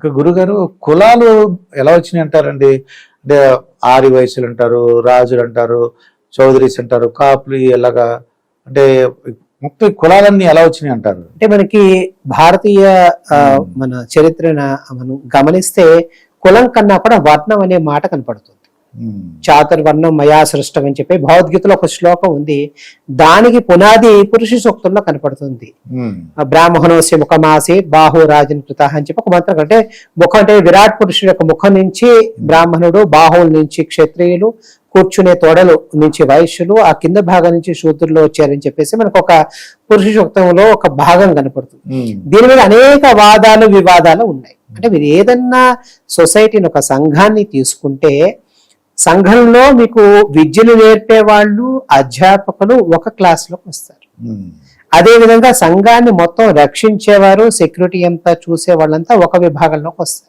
ఇంకా గురుగారు కులాలు ఎలా వచ్చినాయి అంటారండి? అంటే ఆరి వయసులు అంటారు రాజులు అంటారు చౌదరీస్ అంటారు కాపులు ఎలాగా? అంటే ఈ కులాలన్నీ ఎలా వచ్చినాయి అంటారు? అంటే మనకి భారతీయ. మన చరిత్రను మనం గమనిస్తే కులం కన్నా కూడా వర్ణం అనే మాట కనపడుతుంది. చాతుర్వర్ణం మయా సృష్టం అని చెప్పి భగవద్గీతలో ఒక శ్లోకం ఉంది. దానికి పునాది పురుష సూక్తంలో కనపడుతుంది. బ్రాహ్మణోస్య ముఖమాసి బాహు రాజన్ కృత అని చెప్పి ఒక మంత్రం. అంటే ముఖం అంటే విరాట్ పురుషుడు యొక్క ముఖం నుంచి బ్రాహ్మణుడు బాహువుల నుంచి క్షత్రియులు కూర్చునే తొడలు నుంచి వైశ్యులు ఆ కింద భాగం నుంచి శూద్రులు వచ్చారని చెప్పేసి మనకు ఒక పురుష సూక్తంలో ఒక భాగం కనపడుతుంది. దీని మీద అనేక వాదాలు వివాదాలు ఉన్నాయి. అంటే మీరు ఏదన్నా సొసైటీని ఒక సంఘాన్ని తీసుకుంటే సంఘంలో మీకు విద్యను నేర్పే వాళ్ళు అధ్యాపకులు ఒక క్లాస్లోకి వస్తారు. ఉమ్, అదే విధంగా సంఘాన్ని మొత్తం రక్షించేవారు సెక్యూరిటీ అంతా చూసే వాళ్ళంతా ఒక విభాగంలోకి వస్తారు.